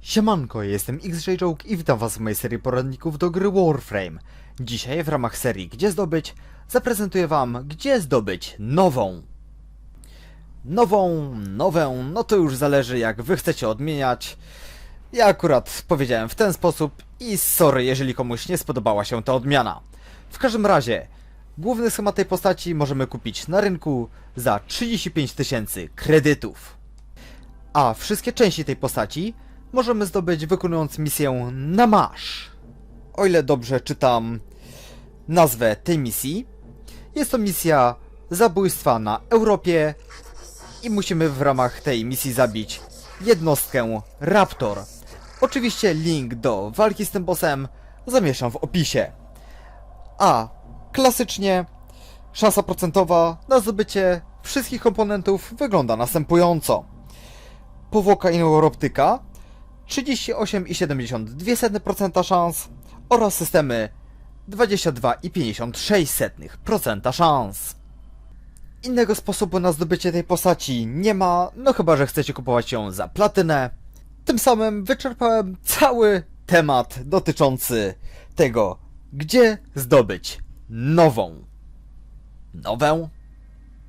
Siemanko, jestem XJ Joke i witam was w mojej serii poradników do gry Warframe. Dzisiaj w ramach serii Gdzie zdobyć zaprezentuję wam gdzie zdobyć nową. Nową, nową, no to już zależy jak wy chcecie odmieniać. Ja akurat powiedziałem w ten sposób i sorry jeżeli komuś nie spodobała się ta odmiana. W każdym razie, główny schemat tej postaci możemy kupić na rynku za 35 tysięcy kredytów. A wszystkie części tej postaci możemy zdobyć wykonując misję na marsz. O ile dobrze czytam nazwę tej misji, jest to misja zabójstwa na Europie i musimy w ramach tej misji zabić jednostkę Raptor. Oczywiście link do walki z tym bossem zamieszczam w opisie. A klasycznie szansa procentowa na zdobycie wszystkich komponentów wygląda następująco. Powłoka ineuroptyka 38,72% szans oraz systemy 22,56% szans. Innego sposobu na zdobycie tej postaci nie ma, no chyba, że chcecie kupować ją za platynę. Tym samym wyczerpałem cały temat dotyczący tego, gdzie zdobyć nową. Nowę?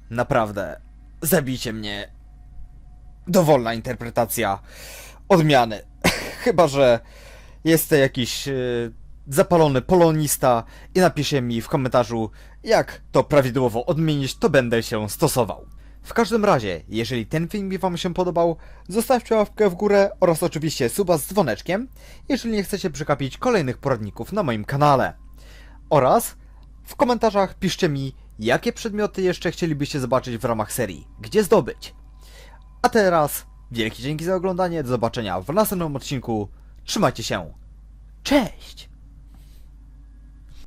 Naprawdę, zabijcie mnie. Dowolna interpretacja odmiany. Chyba, że jest to jakiś yy, zapalony polonista i napisze mi w komentarzu, jak to prawidłowo odmienić, to będę się stosował. W każdym razie, jeżeli ten film wam się podobał, zostawcie łapkę w górę oraz oczywiście suba z dzwoneczkiem, jeżeli nie chcecie przekapić kolejnych poradników na moim kanale. Oraz w komentarzach piszcie mi, jakie przedmioty jeszcze chcielibyście zobaczyć w ramach serii, gdzie zdobyć. A teraz wielkie dzięki za oglądanie, do zobaczenia w następnym odcinku. Trzymajcie się. Cześć!